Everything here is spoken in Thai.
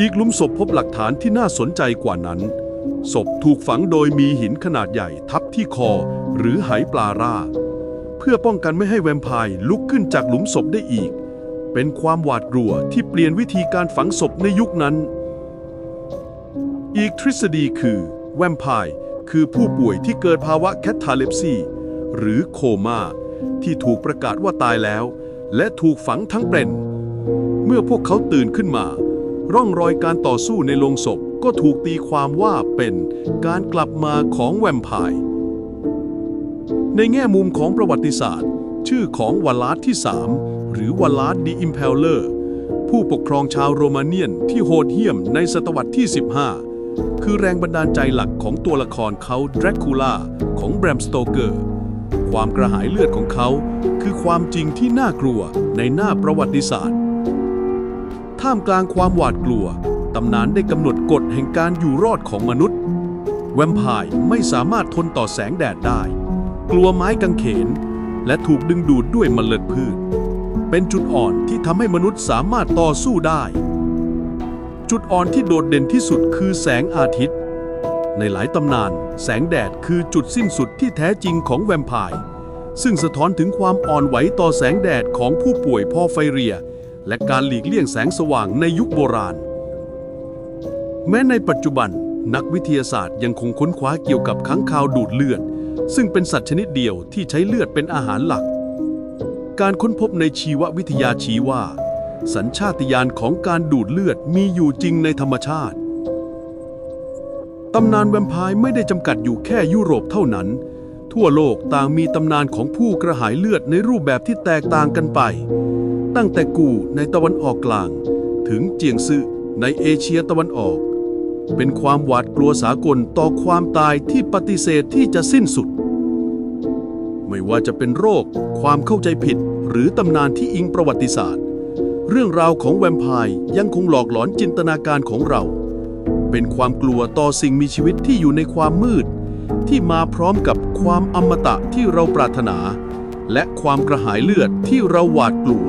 อีกลุมศพพบหลักฐานที่น่าสนใจกว่านั้น ศพถูกฝังโดยมีหินขนาดใหญ่ทับที่คอ หรือไหปลาร่า เพื่อป้องกันไม่ให้แวมไพร์ลุกขึ้นจากหลุมศพได้อีก เป็นความหวาดกลัวที่เปลี่ยนวิธีการฝังศพในยุคนั้น อีกทฤษฎีคือแวมไพร์คือผู้ป่วยที่เกิดภาวะแคทาเลปซีหรือโคม่าที่ถูกประกาศว่าตายแล้ว และถูกฝังทั้งเป็น เมื่อพวกเขาตื่นขึ้นมา ร่องรอยการต่อสู้ในโลงศพก็ถูกตีความว่าเป็นการกลับมาของแวมไพร์ในแง่มุมของประวัติศาสตร์ ชื่อของวาลาดที่ 3 หรือวาลาดดีอิมเพลเลอร์ผู้ปกครองชาวโรมาเนียนที่โหดเหี้ยมในศตวรรษที่ 15 คือแรงบันดาลใจหลักของตัวละครเขาดรคูล่าของแบรมสโตเกอร์ ความกระหายเลือดของเขา คือความจริงที่น่ากลัวในหน้าประวัติศาสตร์ ท่ามกลางความหวาดกลัว ตำนานได้กำหนดกฎแห่งการอยู่รอดของมนุษย์ แวมไพร์ไม่สามารถทนต่อแสงแดดได้ กลัวไม้กางเขน และถูกดึงดูดด้วยเมล็ดพืช เป็นจุดอ่อนที่ทำให้มนุษย์สามารถต่อสู้ได้ จุดอ่อนที่โดดเด่นที่สุดคือแสงอาทิตย์ ในหลายตำนาน แสงแดดคือจุดสิ้นสุดที่แท้จริงของแวมไพร์ซึ่งสะท้อนถึงความอ่อนไหวต่อแสงแดดของผู้ป่วยพอไฟเรีย และการหลีกเลี่ยงแสงสว่างในยุคโบราณ แม้ในปัจจุบันนักวิทยาศาสตร์ยังคงค้นคว้าเกี่ยวกับค้างคาวดูดเลือด ซึ่งเป็นสัตว์ชนิดเดียวที่ใช้เลือดเป็นอาหารหลัก การค้นพบในชีววิทยาชี้ว่า สัญชาตญาณของการดูดเลือดมีอยู่จริงในธรรมชาติตำนานแวมไพร์ไม่ได้จำกัดอยู่แค่ยุโรปเท่านั้น ทั่วโลกต่างมีตำนานของผู้กระหายเลือดในรูปแบบที่แตกต่างกันไป ตั้งแต่กู่ในตะวันออกกลาง ถึงเจียงซืในเอเชียตะวันออก เป็นความหวาดกลัวสากลต่อความตายที่ปฏิเสธที่จะสิ้นสุด ไม่ว่าจะเป็นโรค ความเข้าใจผิด หรือตำนานที่อิงประวัติศาสตร์ เรื่องราวของแวมไพร์ยังคงหลอกหลอนจินตนาการของเรา เป็นความกลัวต่อสิ่งมีชีวิตที่อยู่ในความมืด ที่มาพร้อมกับความอมตะที่เราปรารถนา และความกระหายเลือดที่เราหวาดกลัว